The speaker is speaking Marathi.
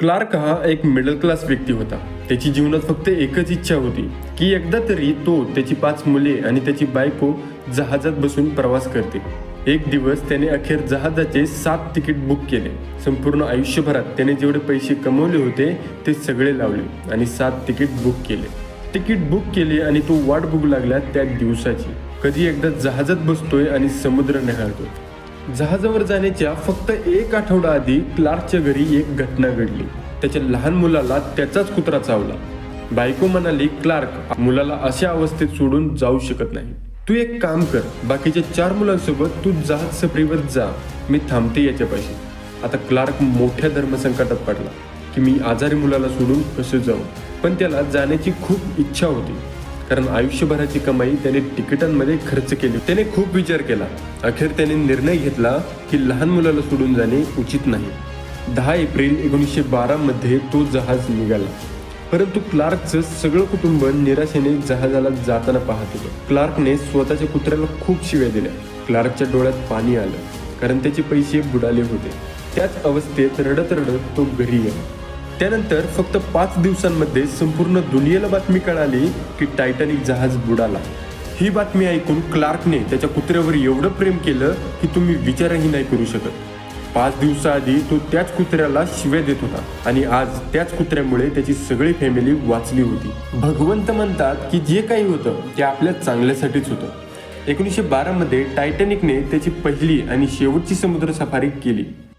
क्लार्क हा एक मिडल क्लास व्यक्ती होता. त्याची जीवनात फक्त एकच इच्छा होती की एकदा तरी तो त्याची पाच मुले आणि त्याची बायको जहाजात बसून प्रवास करते एक दिवस त्याने अखेर जहाजाचे सात तिकीट बुक केले. संपूर्ण आयुष्यभरात त्याने जेवढे पैसे कमवले होते ते सगळे लावले आणि सात तिकीट बुक केले. तिकीट बुक केले आणि तो वाट बघू लागला त्या दिवसाची. कधी एकदा जहाजात बसतोय आणि समुद्र निहाळतोय जहाजावर जाण्याच्या फक्त एक आठवडा आधी क्लार्कच्या घरी एक घटना घडली. त्याच्या लहान मुलाला त्याचाच कुत्रा चावला. बायको म्हणाली क्लार्क मुलाला अशा अवस्थेत सोडून जाऊ शकत नाही. तू एक काम कर बाकीच्या चार मुलांसोबत तू जहाज सफरीवर जा. मी थांबते याच्यापाशी आता क्लार्क मोठ्या धर्मसंकटात पडला की मी आजारी मुलाला सोडून कसं जाऊ? पण त्याला जाण्याची खूप इच्छा होती. कारण आयुष्यभराची कमाई त्याने तिकिटांमध्ये खर्च केली. त्याने खूप विचार केला. अखेर त्याने निर्णय घेतला की लहान मुलाला सोडून जाणे उचित नाही. दहा एप्रिल एकोणीसशे बारामध्ये तो जहाज निघाला. परंतु क्लार्कचं सगळं कुटुंब निराशेने जहाजाला जाताना पाहत होतं. क्लार्कने स्वतःच्या कुत्र्याला खूप शिव्या दिल्या. क्लार्कच्या डोळ्यात पाणी आलं कारण त्याचे पैसे बुडाले होते. त्याच अवस्थेत रडत रडत तो घरी गेला. त्यानंतर फक्त पाच दिवसांमध्ये संपूर्ण दुनियेला बातमी कळाली की टायटॅनिक जहाज बुडाला. ही बातमी ऐकून क्लार्कने त्याच्या कुत्र्यावर एवढं प्रेम केलं की तुम्ही विचारही नाही करू शकत. पाच दिवसाआधी तो त्याच कुत्र्याला शिव्या देत होता आणि आज त्याच कुत्र्यामुळे त्याची सगळी फॅमिली वाचली होती. भगवंत म्हणतात की जे काही होतं ते आपल्या चांगल्यासाठीच होतं. एकोणीसशे बारामध्ये टायटॅनिकने त्याची पहिली आणि शेवटची समुद्र सफारी केली.